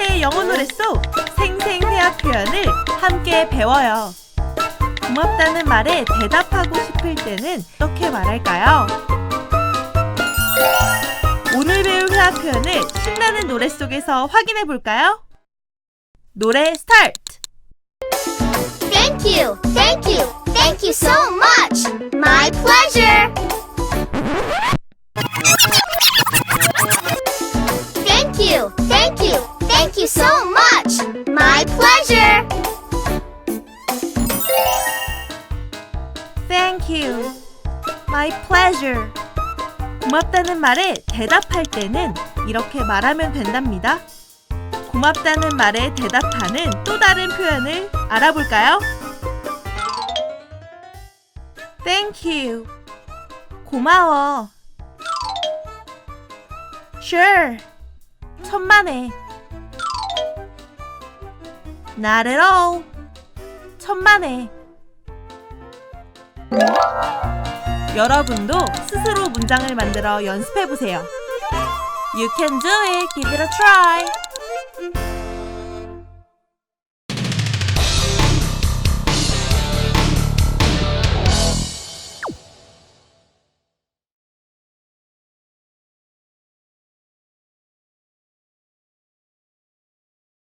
노래 속 생생회화 표현을 함께 배워요. 고맙다는 말에 대답하고 싶을 때는 어떻게 말할까요? 오늘 배울 회화 표현을 신나는 노래 속에서 확인해 볼까요? 노래 스타트! Thank you, thank you, thank you so much. My pleasure. Thank you, thank Thank you. My pleasure. 고맙다는 말에 대답할 때는 이렇게 말하면 된답니다. 고맙다는 말에 대답하는 또 다른 표현을 알아볼까요? Thank you. 고마워. Sure. 천만에. Not at all. 천만에. 여러분도 스스로 문장을 만들어 연습해보세요. You can do it. Give it a try.